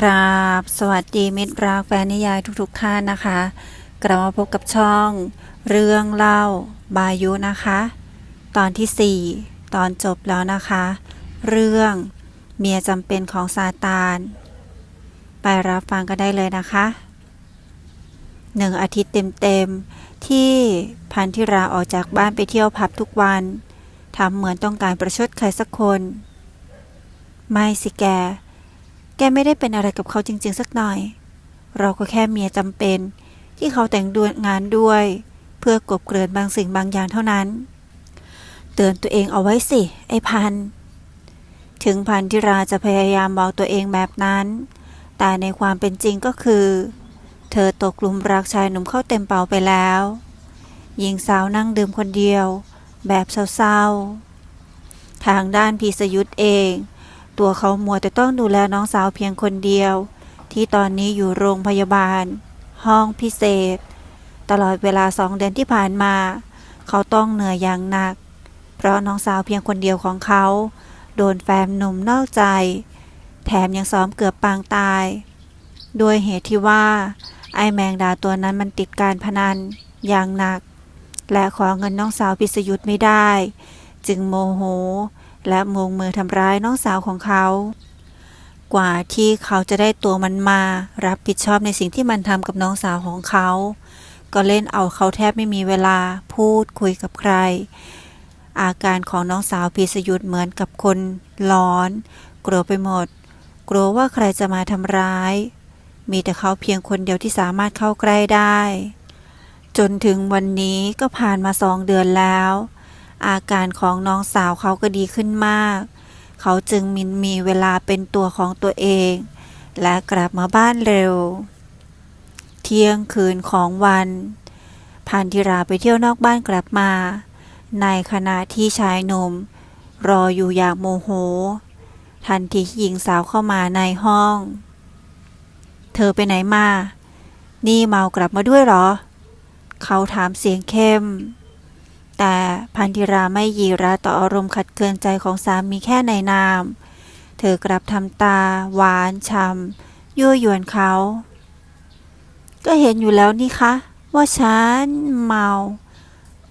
กราบสวัสดีมิตรรักแฟนนิยายทุกๆท่านนะคะ กลับมาพบกับช่อง เรื่องเล่าบายุนะคะ ตอนที่ 4 ตอนจบแล้วนะคะ เรื่องเมียจำเป็นของซาตาน ไปรับฟังกันได้เลยนะคะหนึ่งอาทิตย์เต็มๆ ที่พันธิราออกจากบ้านไปเที่ยวผับทุกวันทำเหมือนต้องการประชดใครสักคน ไม่สิแก แกไม่ได้เป็นอะไรกับเขาจริง ๆ สักหน่อย เราก็แค่เมียจำเป็น ที่เขาแต่งดวนงานด้วย เพื่อกลบเกลื่อนบางสิ่งบางอย่างเท่านั้น เตือนตัวเองเอาไว้สิ ไอ้พัน ถึงพันธิราจะพยายามบอกตัวเองแบบนั้น แต่ในความเป็นจริงก็คือ เธอตกหลุมรักชายหนุ่มเข้าเต็มเป่าไปแล้วหญิงสาวนั่งดื่มคนเดียว แบบเศร้าๆ ทางด้านพีสยุทธเอง ตัวเขามัวแต่ต้องดูแลน้องสาวเพียงคนเดียว ที่ตอนนี้อยู่โรงพยาบาล ห้องพิเศษ ตลอดเวลาสองเดือนที่ผ่านมา เขาต้องเหนื่อยอย่างหนัก เพราะน้องสาวเพียงคนเดียวของเขา โดนแฟนหนุ่มนอกใจ แถมยังซ้อมเกือบปางตาย ด้วยเหตุที่ว่า ไอแมงดาตัวนั้นมันติดการพนันอย่างหนัก และขอเงินน้องสาวพิสยุทธไม่ได้ จึงโมโห และมงมือทำร้ายน้องสาวของเขา กว่าที่เขาจะได้ตัวมันมา รับผิดชอบในสิ่งที่มันทำกับน้องสาวของเขา ก็เล่นเอาเขาแทบไม่มีเวลาพูดคุยกับใคร อาการของน้องสาวพีสยุทธเหมือนกับคนร้อน กลัวไปหมด กลัวว่าใครจะมาทำร้าย มีแต่เขาเพียงคนเดียวที่สามารถเข้าใกล้ได้ จนถึงวันนี้ก็ผ่านมาสองเดือนแล้ว อาการของน้องสาวเขาก็ดีขึ้นมาก เขาจึงมินมีเวลาเป็นตัวของตัวเอง และกลับมาบ้านเร็ว เที่ยงคืนของวันพันธิราไปเที่ยวนอกบ้านกลับมา ในขณะที่ชายหนุ่มรออยู่อย่างโมโห ทันทีที่หญิงสาวเข้ามาในห้อง เธอไปไหนมา นี่เมากลับมาด้วยหรอ เขาถามเสียงเข้ม แต่พันธิราไม่ยีระต่ออารมณ์ขัดเคืองใจของสามีแค่ในนาม เธอกลับทำตา หวานช่ำยั่วยวนเขา ก็เห็นอยู่แล้วนี่คะ ว่าฉันเมา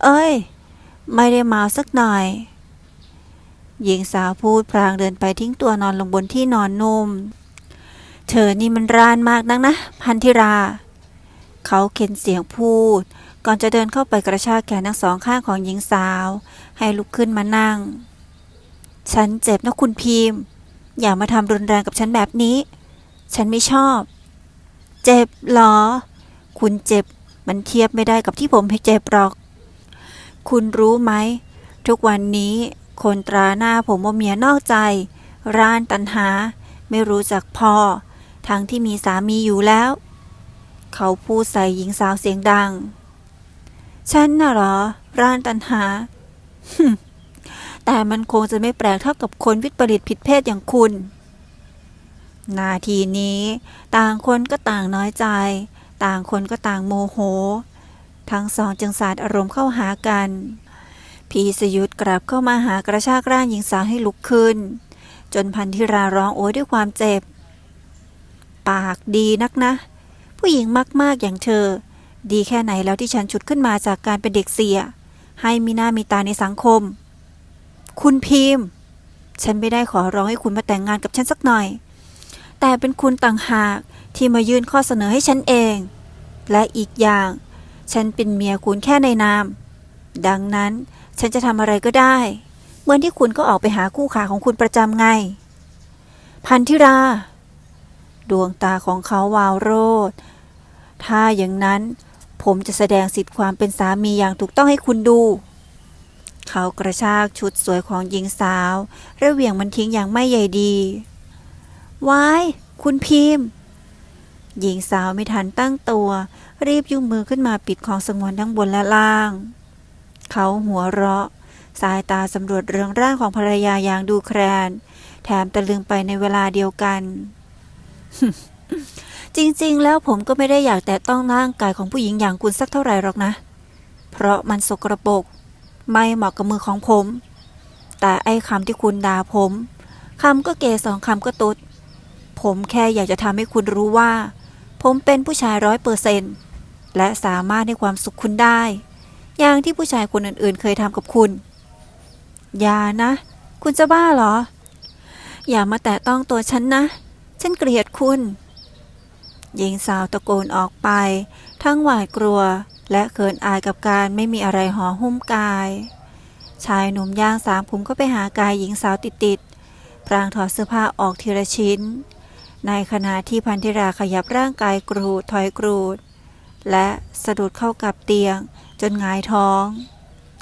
เอ้ย ไม่ได้เมาสักหน่อย หญิงสาวพูดพลางเดินไปทิ้งตัวนอนลงบนที่นอนนุ่ม เธอนี่มันรานมากนักนะ พันธิรา เขาเข็นเสียงพูด ก่อนจะเดินเข้าไปกระชากแขนทั้งสองข้างของหญิงสาว ให้ลุกขึ้นมานั่ง ฉันเจ็บนะคุณพิมพ์ อย่ามาทำรุนแรงกับฉันแบบนี้ ฉันไม่ชอบ เจ็บหรอ คุณเจ็บมันเทียบไม่ได้กับที่ผมให้เจ็บหรอก คุณรู้ไหม ทุกวันนี้คนตราหน้าผมว่าเมียนอกใจ ร้านตันหา ไม่รู้จักพอทั้งที่มีสามีอยู่แล้ว เขาพูดใส่หญิงสาวเสียงดัง ฉันน่ะเหรอ ร้านตันหา แต่มันคงจะไม่แปลกเท่ากับคนวิปริตผิดเพศอย่างคุณ นาทีนี้ ต่างคนก็ต่างน้อยใจ ต่างคนก็ต่างโมโห ทั้งสองจึงสาดอารมณ์เข้าหากัน พีสยุทธกลับเข้ามาหากระชากร่างหญิงสาวให้ลุกขึ้น จนพันธิราร้องโอยด้วยความเจ็บ ปากดีนักนะ ผู้หญิงมากๆอย่างเธอ ดีแค่ไหนแล้วที่ฉันฉุดขึ้นมาจากการเป็นเด็กเสีย ให้มีหน้ามีตาในสังคม คุณพิมพ์ ฉันไม่ได้ขอร้องให้คุณมาแต่งงานกับฉันสักหน่อย แต่เป็นคุณต่างหากที่มายื่นข้อเสนอให้ฉันเอง และอีกอย่าง ฉันเป็นเมียคุณแค่ในนาม ดังนั้นฉันจะทำอะไรก็ได้ เหมือนที่คุณก็ออกไปหาคู่ขาของคุณประจำไง พันธิรา ดวงตาของเขาวาวโรด ถ้าอย่างนั้น ผมจะแสดงสิทธิความเป็นสามีอย่างถูกต้องให้คุณดู เขากระชากชุดสวยของหญิงสาวและเหวี่ยงมันทิ้งอย่างไม่ใยดีว้ายคุณพิมพ์ หญิงสาวไม่ทันตั้งตัว รีบยุ่งมือขึ้นมาปิดของสงวนทั้งบนและล่าง เขาหัวเราะ สายตาสำรวจเรืองร่างของภรรยาอย่างดูแคลน แถมตะลึงไปในเวลาเดียวกัน จริงๆ แล้วผมก็ไม่ได้อยากแต่ต้องร่างกายของผู้หญิงอย่างคุณสักเท่าไหร่หรอกนะ เพราะมันสกรปรกไม่เหมาะกับมือของผม แต่ไอ้คำที่คุณด่าผมคำก็เกสองคำก็ตุด ผมแค่อยากจะทำให้คุณรู้ว่า ผมเป็นผู้ชายร้อยเปอร์เซนและสามารถให้ความสุขคุณได้ อย่างที่ผู้ชายคนอื่นๆ เคยทำกับคุณ อย่านะ คุณจะบ้าเหรอ อย่ามาแตะต้องตัวฉันนะ ฉันเกลียดคุณ หญิงสาวตะโกนออกไป ทั้งหวาดกลัวและเขินอายกับการไม่มีอะไรห่อหุ้มกาย ชายหนุ่มย่างสามผมก็ไปหากายหญิงสาวติดๆพรางถอดเสื้อผ้าออกทีละชิ้น ในขณะที่พันธิราขยับร่างกายกรูดถอยกรูด และสะดุดเข้ากับเตียง จนงายท้อง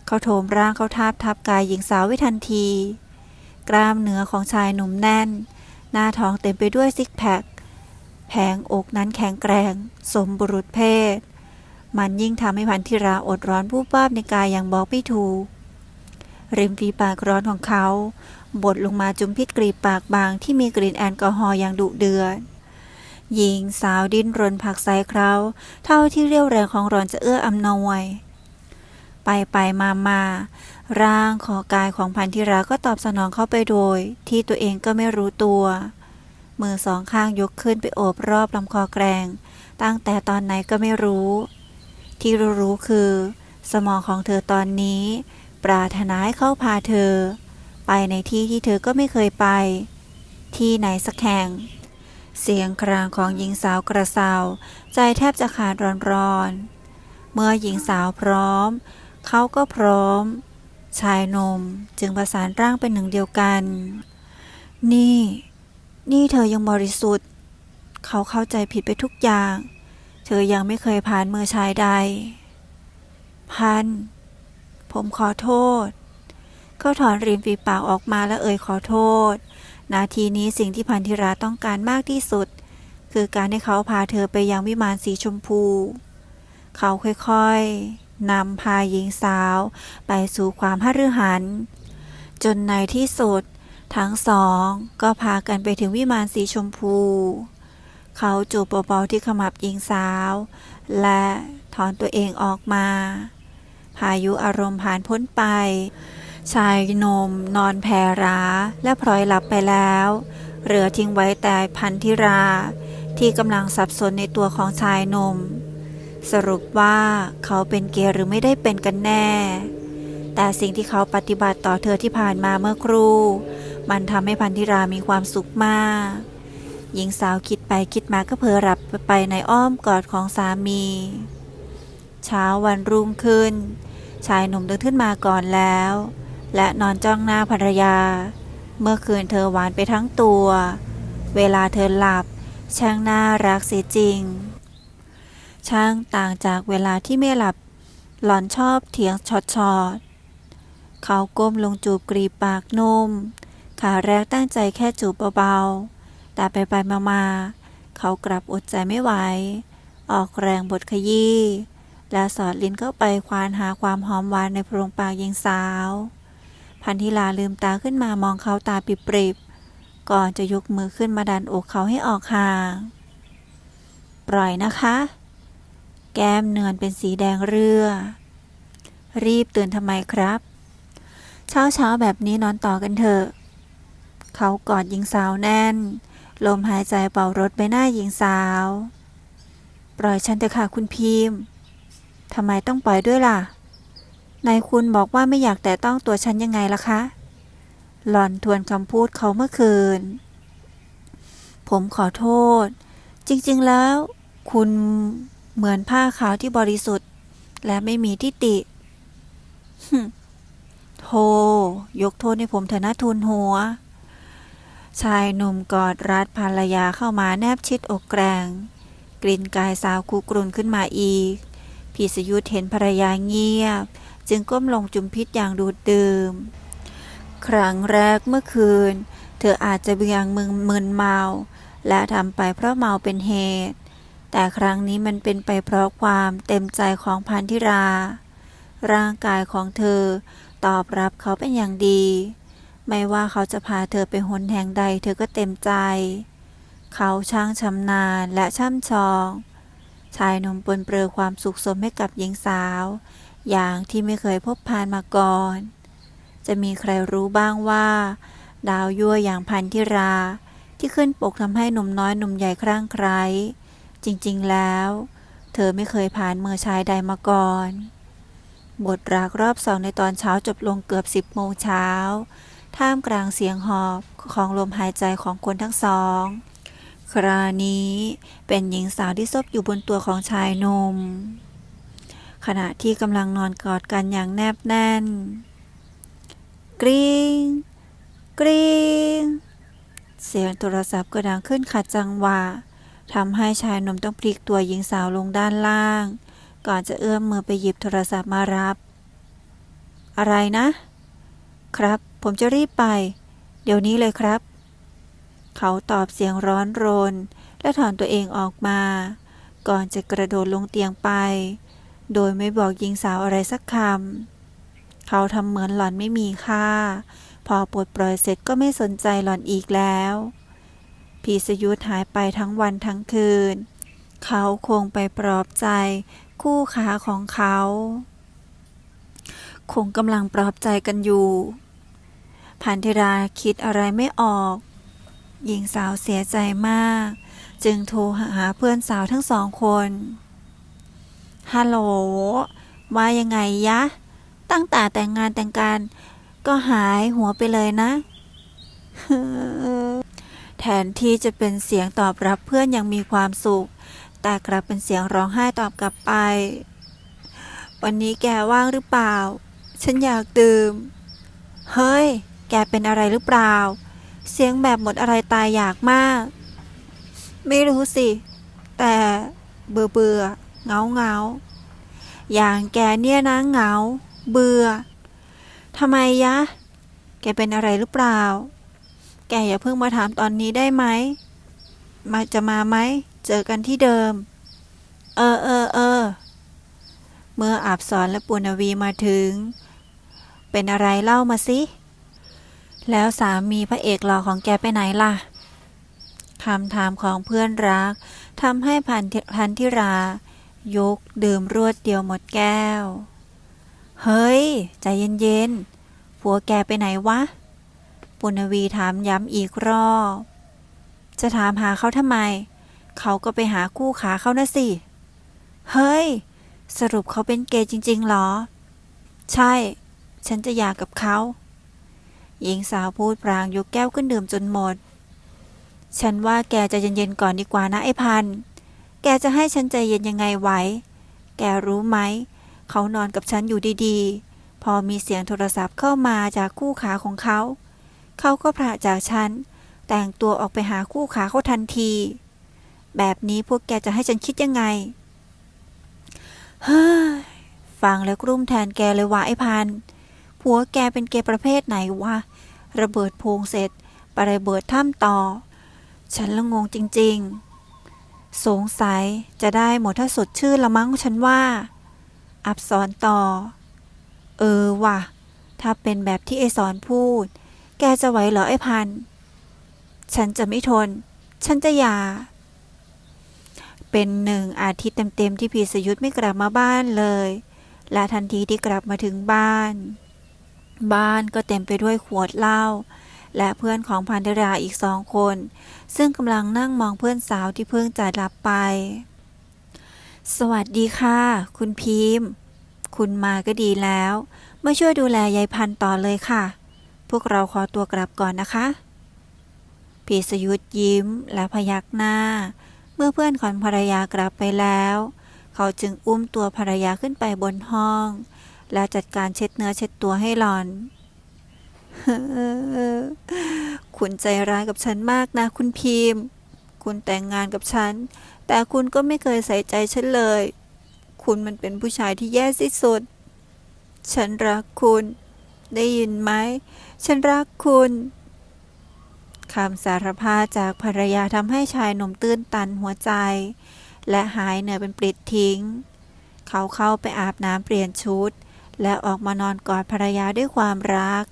เขาโถมร่างเขาทาบทับกายหญิงสาวไวิทันที กล้ามเนื้อของชายหนุ่มแน่น หน้าท้องเต็มไปด้วยซิกแพค แผงอกนั้นแข็งแกร่งสมบุรุษเพศ มันยิ่งทำให้พันธิราอดร้อนผู้บ้าบในกายอย่างบอกไม่ถูก ริมฝีปากร้อนของเขา บดลงมาจุมพิษกรีบปากบางที่มีกลิ่นแอลกอฮอล์อย่างดุเดือดหญิงสาวดิ้นรนผลักไสเคราเท่าที่เรี่ยวแรงของรอนจะเอื้ออำนวย ไปไปมามาร่างของกายของพันธิราก็ตอบสนองเข้าไปโดย ที่ตัวเองก็ไม่รู้ตัว มือสองข้างยกขึ้นไปโอบรอบลำคอแกรง ตั้งแต่ตอนไหนก็ไม่รู้ ที่รู้ๆคือ สมองของเธอตอนนี้ ปรารถนาให้เข้าพาเธอ ไปในที่ที่เธอก็ไม่เคยไป ที่ไหนสักแห่ง เสียงครางของหญิงสาวกระเซาใจแทบจะขาดร้อนๆเมื่อหญิงสาวพร้อม เขาก็พร้อม ชายนมจึงประสานร่างเป็นหนึ่งเดียวกัน นี่ นี่เธอยังบริสุทธิ์ เขาเข้าใจผิดไปทุกอย่าง เธอยังไม่เคยผ่านมือชายใด พัน ผมขอโทษเขาถอนริมฝีปากออกมาและเอ่ยขอโทษ นาทีนี้สิ่งที่พันธิราต้องการมากที่สุด คือการให้เขาพาเธอไปยังวิมานสีชมพู เขาค่อยๆนำพาหญิงสาว ไปสู่ความหฤหันจนในที่สุด ทั้งสองก็พากันไปถึงวิมานสีชมพู เขาจูบเบาๆที่ขมับหญิงสาว และถอนตัวเองออกมา พายุอารมณ์ผ่านพ้นไป ชายนมนอนแผ่ราและพลอยหลับไปแล้ว เหลือทิ้งไว้แต่พันธิรา ที่กำลังสับสนในตัวของชายนม สรุปว่าเขาเป็นเกย์หรือไม่ได้เป็นกันแน่ แต่สิ่งที่เขาปฏิบัติต่อเธอที่ผ่านมาเมื่อครู่ มันทำให้พันธิรามีความสุขมาก หญิงสาวคิดไปคิดมาก็เผลอหลับไปในอ้อมกอดของสามี เช้าวันรุ่งขึ้น ชายหนุ่มตื่นขึ้นมาก่อนแล้ว และนอนจ้องหน้าภรรยา เมื่อคืนเธอหวานไปทั้งตัว เวลาเธอหลับ ช่างน่ารักเสียจริง ช่างต่างจากเวลาที่ไม่หลับ หล่อนชอบเถียงชอตชอตๆเขาก้มลงจูบกรีบปากนุ่ม ขาแรกตั้งใจแค่จูบเบาๆ แต่ไปไปมามาๆเขากลับอดใจไม่ไหว ออกแรงบดขยี้ และสอดลิ้นเข้าไปควานหาความหอมหวานในโพรงปากหญิงสาว พันธิลาลืมตาขึ้นมามองเขาตาปิบริบก่อนจะยกมือขึ้นมาดันอกเขาให้ออกห่าง ปล่อยนะคะ แก้มเนือนเป็นสีแดงเรือ รีบตื่นทำไมครับ เช้าเช้าแบบนี้นอนต่อกันเถอะ เขากอดหญิงสาวแน่น ลมหายใจเป่ารถไปหน้าหญิงสาว ปล่อยฉันเถอะค่ะคุณพิมพ์ทำไมต้องปล่อยด้วยล่ะ นายคุณบอกว่าไม่อยากแต่ต้องตัวฉันยังไงล่ะคะ หล่อนทวนคำพูดเขาเมื่อคืน ผมขอโทษ จริงๆแล้ว คุณเหมือนผ้าขาวที่บริสุทธิ์ และไม่มีทิฏฐิโธยกโทษให้ผมเถอะนะทุนหัว ชายหนุ่มกอดรัดภรรยาเข้ามาแนบชิดอกแกรง กลิ่นกายสาวคุกรุนขึ้นมาอีกพิสยุทธเห็นภรรยาเงียบ จึงก้มลงจุมพิษอย่างดูดดื่ม ครั้งแรกเมื่อคืน เธออาจจะเบียงมึนมึนเมา และทำไปเพราะเมาเป็นเหตุ แต่ครั้งนี้มันเป็นไปเพราะความเต็มใจของพันธิรา ร่างกายของเธอตอบรับเขาเป็นอย่างดี ไม่ว่าเขาจะพาเธอไปหนแห่งใดเธอก็เต็มใจ เขาช่างชำนาญและช่ำชอง ชายหนุ่มปนเปลือความสุขสมให้กับหญิงสาว อย่างที่ไม่เคยพบผ่านมาก่อน จะมีใครรู้บ้างว่า ดาวยั่วอย่างพันธิรา ที่ขึ้นปกทำให้หนุ่มน้อยหนุ่มใหญ่ครั่งไคร้จริงๆแล้ว เธอไม่เคยผ่านมือชายใดมาก่อน บทรักรอบสองในตอนเช้าจบลงเกือบสิบโมงเช้า ท่ามกลางเสียงหอบของลมหายใจของคนทั้งสอง ครานี้เป็นหญิงสาวที่ซบอยู่บนตัวของชายหนุ่มขณะที่กำลังนอนกอดกันอย่างแนบแน่น กริ๊งกริ๊งเสียงโทรศัพท์ก็ดังขึ้นขัดจังหวะทำให้ชายหนุ่มต้องพลิกตัวหญิงสาวลงด้านล่าง ก่อนจะเอื้อมมือไปหยิบโทรศัพท์มารับ อะไรนะ ครับ ผมจะรีบไป เดี๋ยวนี้เลยครับ เขาตอบเสียงร้อนรน และถอนตัวเองออกมา ก่อนจะกระโดดลงเตียงไป โดยไม่บอกหญิงสาวอะไรสักคำ เขาทำเหมือนหล่อนไม่มีค่า พอปลดปล่อยเสร็จก็ไม่สนใจหล่อนอีกแล้วพีสยุทธหายไปทั้งวันทั้งคืน เขาคงไปปลอบใจ คู่ขาของเขา คงกำลังปลอบใจกันอยู่ พันธิราคิดอะไรไม่ออก หญิงสาวเสียใจมาก จึงโทรหาเพื่อนสาวทั้งสองคน ฮัลโหล ว่ายังไงยะ ตั้งแต่แต่งงานแต่งการก็หายหัวไปเลยนะ แทนที่จะเป็นเสียงตอบรับเพื่อนอยังมีความสุข แต่กลับเป็นเสียงร้องไห้ตอบกลับไป วันนี้แกว่างหรือเปล่า ฉันอยากดื่ม เฮ้ย แกเป็นอะไรหรือเปล่า เสียงแบบหมดอะไรตายอยากมาก ไม่รู้สิ แต่เบื่อเบื่อเงาเงาอย่างแกเนี่ยนะเงา เบื่อทำไมยะ แกเป็นอะไรหรือเปล่า แกอย่าเพิ่งมาถามตอนนี้ได้ไหม มาจะมาไหม เจอกันที่เดิม เออเออเออ เมื่ออาบสอนและปุณวีมาถึง เป็นอะไรเล่ามาสิ แล้วสามีพระเอกหล่อของแกไปไหนล่ะคำถามของเพื่อนรักทำให้พันธิพันธิรา ยกดื่มรวดเดียวหมดแก้ว เฮ้ย ใจเย็นๆผัวแกไปไหนวะ ปุณวีถามย้ำอีกรอบ จะถามหาเขาทำไม เขาก็ไปหาคู่ขาเขานะสิ เฮ้ย สรุปเขาเป็นเกย์จริงๆหรอ ใช่ ฉันจะหย่ากับเขา หญิงสาวพูดพรางยกแก้วขึ้นดื่มจนหมด ฉันว่าแกจะเย็นๆก่อนดีกว่านะไอ้พัน แกจะให้ฉันใจเย็นยังไงไหว แกรู้ไหม เขานอนกับฉันอยู่ดีๆ พอมีเสียงโทรศัพท์เข้ามาจากคู่ขาของเขา เขาก็พระจากฉัน แต่งตัวออกไปหาคู่ขาเขาทันที แบบนี้พวกแกจะให้ฉันคิดยังไง เฮ้ย ฟังแล้วกลุ้มแทนแกเลยว่ะไอ้พันผัวแกเป็นเกย์ประเภทไหนวะ ระเบิดโพงเสร็จ ไประเบิดถ้ำต่อ ฉันละงงจริงๆ สงสัยจะได้หมดถ้าสดชื่นละมั้งฉันว่า อับสอนต่อ เออว่ะ ถ้าเป็นแบบที่ไอสอนพูด แกจะไหวเหรอไอพัน ฉันจะไม่ทน ฉันจะย่าเป็นหนึ่งอาทิตย์เต็มๆที่พีสยุทธไม่กลับมาบ้านเลย และทันทีที่กลับมาถึงบ้าน บ้านก็เต็มไปด้วยขวดเหล้าและเพื่อนของพันธราอีกสองคน ซึ่งกำลังนั่งมองเพื่อนสาวที่เพิ่งจะหลับไป สวัสดีค่ะ คุณพิมพ์ คุณมาก็ดีแล้วมาช่วยดูแลยายพันต่อเลยค่ะ พวกเราขอตัวกลับก่อนนะคะพีสยุทธยิ้มและพยักหน้า เมื่อเพื่อนของภรรยากลับไปแล้ว เขาจึงอุ้มตัวภรรยาขึ้นไปบนห้อง และจัดการเช็ดเนื้อเช็ดตัวให้หลอน คุณใจร้ายกับฉันมากนะ คุณพิมพ์ คุณแต่งงานกับฉัน แต่คุณก็ไม่เคยใส่ใจฉันเลย คุณมันเป็นผู้ชายที่แย่ที่สุด ฉันรักคุณ ได้ยินไหม ฉันรักคุณคำสารภาพจากภรรยาทำให้ชายหนุ่มตื้นตันหัวใจ และหายเหนื่อยเป็นปลิดทิ้ง เขาเข้าไปอาบน้ำเปลี่ยนชุด และออกมานอนกอดภรรยาด้วยความรัก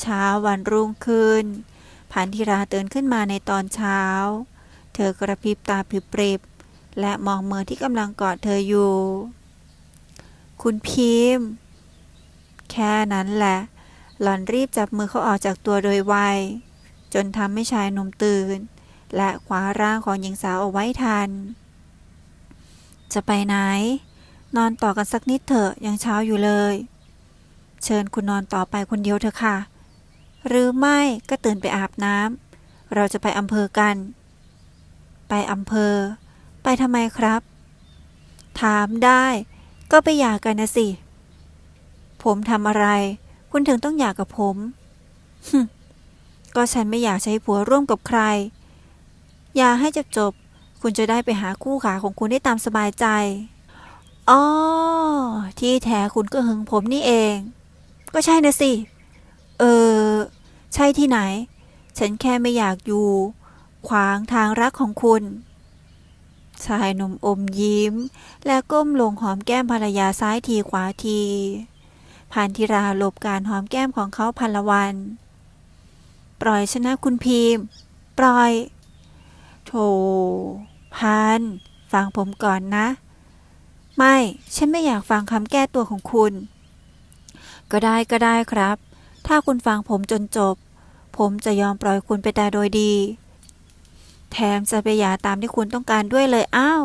เช้าวันรุ่งขึ้นพันธิราตื่นขึ้นมาในตอนเช้า เธอกระพริบตาผิบปริบและมองมือที่กำลังกอดเธออยู่ คุณพิมพ์ แค่นั้นแหละ หล่อนรีบจับมือเขาออกจากตัวโดยไวจจนทำให้ชายหนุ่มตื่น และคว้าร่างของหญิงสาวเอาไว้ทัน จะไปไหน นอนต่อกันสักนิดเถอะยังเช้าอยู่เลย เชิญคุณนอนต่อไปคนเดียวเถอะค่ะ หรือไม่ก็ตื่นไปอาบน้ำเราจะไปอำเภอกัน ไปอำเภอ ไปทำไมครับ ถามได้ก็ไปหย่ากันนะสิ ผมทำอะไร คุณถึงต้องหย่ากับผมฮึก็ฉันไม่อยากใช้ผัวร่วมกับใคร อย่าให้จบจบ คุณจะได้ไปหาคู่ขาของคุณได้ตามสบายใจ อ๋อ ที่แท้คุณก็หึงผมนี่เอง ก็ใช่นะสิ เออ ใช่ที่ไหน ฉันแค่ไม่อยากอยู่ ขวางทางรักของคุณ ชายหนุ่มอมยิ้ม และก้มลงหอมแก้มภรรยาซ้ายทีขวาทีพันธิราหลบการหอมแก้มของเขาพันละวัน ปล่อยชนะคุณพิมพ์ปล่อย โถพัน ฟังผมก่อนนะ ไม่ ฉันไม่อยากฟังคำแก้ตัวของคุณ ก็ได้ก็ได้ครับ ถ้าคุณฟังผมจนจบ ผมจะยอมปล่อยคุณไปแต่โดยดี แถมจะไปหย่าตามที่คุณต้องการด้วยเลยอ้าว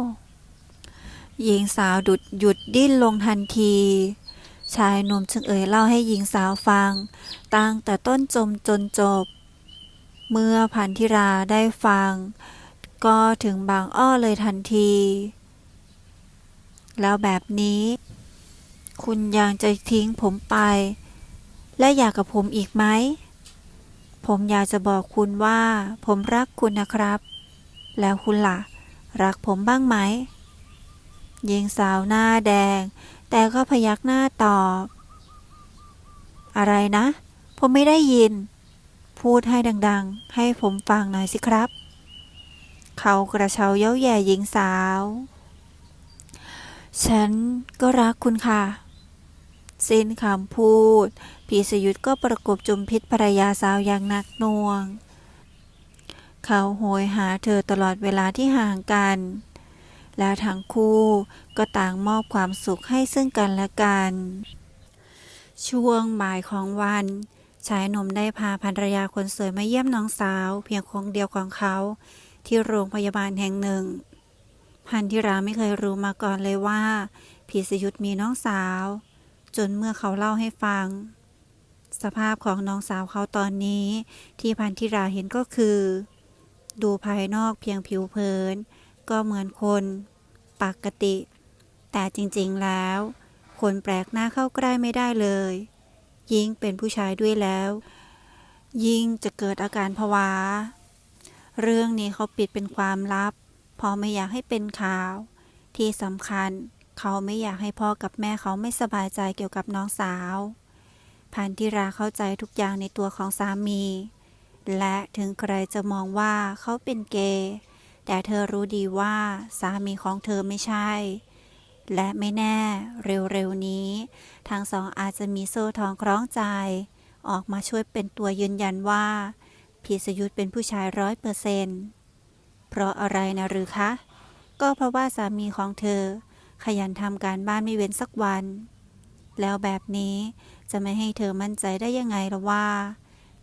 หญิงสาวดุดหยุดดิ้นลงทันที ชายหนุ่มจึงเอ่ยเล่าให้หญิงสาวฟัง ตั้งแต่ต้นจมจนจบ เมื่อพันธิราได้ฟัง ก็ถึงบางอ้อเลยทันที แล้วแบบนี้ คุณยังจะทิ้งผมไป และอยากกับผมอีกไหม ผมอยากจะบอกคุณว่า ผมรักคุณนะครับ แล้วคุณล่ะ รักผมบ้างไหมหญิงสาวหน้าแดง แต่ก็พยักหน้าตอบ อะไรนะ ผมไม่ได้ยิน พูดให้ดังๆ ให้ผมฟังหน่อยสิครับ เขากระเช้าเย้าแย่หญิงสาว ฉันก็รักคุณค่ะสิ้นคำพูด พีสยุทธก็ประกบจุมพิษภรรยาสาวอย่างหนักหน่วง เขาโหยหาเธอตลอดเวลาที่ห่างกัน และทั้งคู่ก็ต่างมอบความสุขให้ซึ่งกันและกัน ช่วงบ่ายของวันชายหนุ่มได้พาภรรยาคนสวยมาเยี่ยมน้องสาว เพียงคนเดียวของเขาที่โรงพยาบาลแห่งหนึ่ง พันธิราไม่เคยรู้มาก่อนเลยว่าพีสยุทธมีน้องสาว จนเมื่อเขาเล่าให้ฟัง สภาพของน้องสาวเขาตอนนี้ ที่พันธิราเห็นก็คือ ดูภายนอกเพียงผิวเผิน ก็เหมือนคนปกติ แต่จริงๆแล้ว คนแปลกหน้าเข้าใกล้ไม่ได้เลย ยิ่งเป็นผู้ชายด้วยแล้ว ยิ่งจะเกิดอาการผวา เรื่องนี้เขาปิดเป็นความลับ พราะไม่อยากให้เป็นข่าว ที่สำคัญ เขาไม่อยากให้พ่อกับแม่เขาไม่สบายใจเกี่ยวกับน้องสาวพันธิราเข้าใจทุกอย่างในตัวของสามี และถึงใครจะมองว่าเขาเป็นเกย์แต่เธอรู้ดีว่าสามีของเธอไม่ใช่ และไม่แน่เร็วๆนี้ทั้งสองอาจจะมีโซ่ทองคล้องใจ ออกมาช่วยเป็นตัวยืนยันว่าพีสยุทธเป็นผู้ชายร้อยเปอร์เซนต์ เพราะอะไรนะหรือคะ ก็เพราะว่าสามีของเธอ ขยันทำการบ้านไม่เว้นสักวัน แล้วแบบนี้จะไม่ให้เธอมั่นใจได้ยังไงละว่า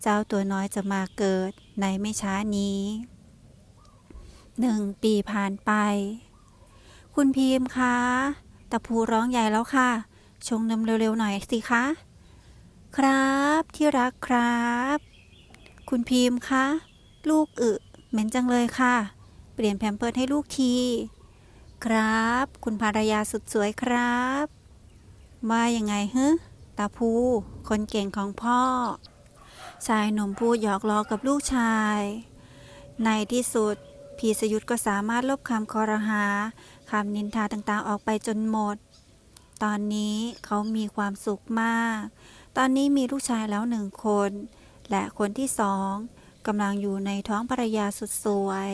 เจ้าตัวน้อยจะมาเกิดในไม่ช้านี้หนึ่งปีผ่านไป คุณพิมคะตะพูร้องใหญ่แล้วค่ะ ชงนมเร็วๆหน่อยสิคะ ครับที่รักครับ คุณพิมคะ ลูกอึเหม็นจังเลยค่ะ เปลี่ยนแพมเพิร์ให้ลูกที ครับ คุณภรรยาสุดสวยครับว่ายังไงฮะตาพูคนเก่งของพ่อ ชายหนุ่มพูดหยอกล้อกับลูกชาย ในที่สุดพีสยุทธก็สามารถลบคำคอรหาคำนินทาต่างๆออกไปจนหมด ตอนนี้เขามีความสุขมาก ตอนนี้มีลูกชายแล้วหนึ่งคน และคนที่สองกำลังอยู่ในท้องภรรยาสุดสวย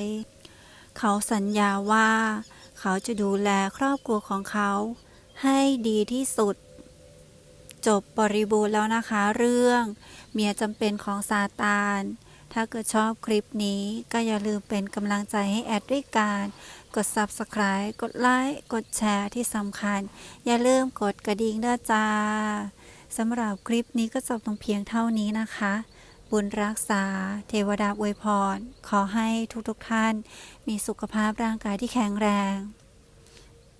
เขาสัญญาว่า เขาจะดูแลครอบครัวของเขา ให้ดีที่สุด จบบริบูรณ์แล้วนะคะเรื่อง เมียจำเป็นของซาตาน ถ้าเกิดชอบคลิปนี้ก็อย่าลืมเป็นกำลังใจให้แอดด้วยการกด Subscribe กดไลค์กดแชร์ที่สำคัญ อย่าลืมกดกระดิ่งด้วยจ้าสำหรับคลิปนี้ก็จบตรงเพียงเท่านี้นะคะ บุญรักษา เทวดาอวยพร ขอให้ทุกๆท่าน มีสุขภาพร่างกายที่แข็งแรง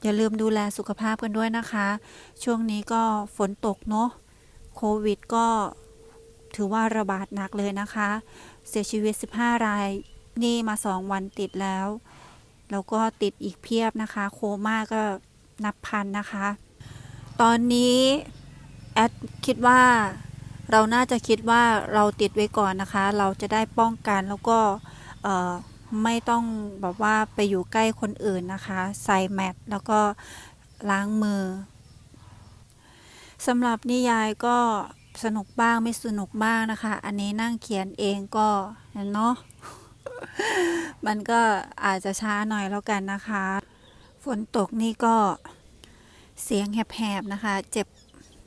อย่าลืมดูแลสุขภาพกันด้วยนะคะ ช่วงนี้ก็ฝนตกเนาะโควิดก็ถือว่าระบาดหนักเลยนะคะ เสียชีวิต 15 ราย นี่มา 2 วันติดแล้ว แล้วก็ติดอีกเพียบนะคะ โคม่าก็นับพันนะคะ ตอนนี้ แอดคิดว่า เราน่าจะคิดว่าเราติดไว้ก่อนนะคะ เราจะได้ป้องกันแล้วก็ไม่ต้องแบบว่าไปอยู่ใกล้คนอื่นนะคะ ใส่แมสแล้วก็ล้างมือสำหรับนิยายก็สนุกบ้างไม่สนุกบ้างนะคะ อันนี้นั่งเขียนเองก็เนาะมันก็อาจจะช้าหน่อยแล้วกันนะคะ ฝนตกนี่ก็เสียงแหบๆนะคะ เจ็บ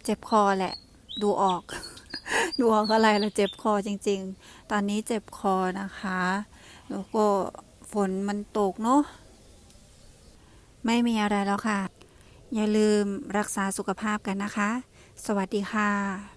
เจ็บคอแหละ ดูออก ดูออกอะไรละเจ็บคอจริง ๆ ตอนนี้เจ็บคอนะคะ แล้วก็ฝนมันตกเนาะ ไม่มีอะไรแล้วค่ะ อย่าลืมรักษาสุขภาพกันนะคะ สวัสดีค่ะ